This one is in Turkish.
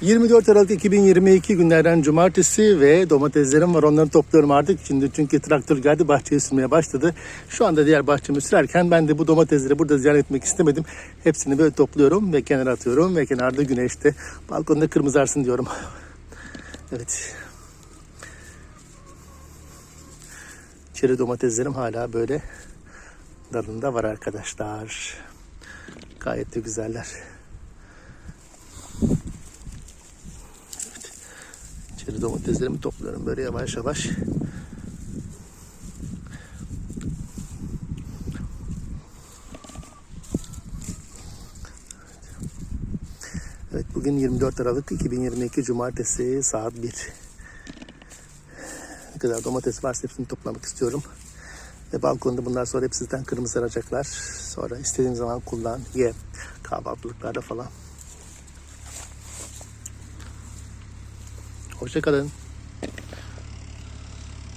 24 Aralık 2022 günlerden cumartesi ve domateslerim var. Onları topluyorum artık. Şimdi çünkü traktör geldi bahçeye sürmeye başladı. Şu anda diğer bahçemi sürerken ben de bu domatesleri burada ziyan etmek istemedim. Hepsini böyle topluyorum ve kenara atıyorum ve kenarda güneşte balkonda kırmızırsın diyorum. Evet. Çeri domateslerim hala böyle dalında var arkadaşlar. Gayet de güzeller. Çeri domateslerimi topluyorum böyle yavaş yavaş. Evet bugün 24 Aralık 2022 Cumartesi saat 1. Ne kadar domates varsa hepsini toplamak istiyorum. Ve balkonda bunlar sonra hep sizden kırmızı saracaklar. Sonra istediğin zaman kullan, ye. Kahvaltılıklarda falan. Hoşçakalın.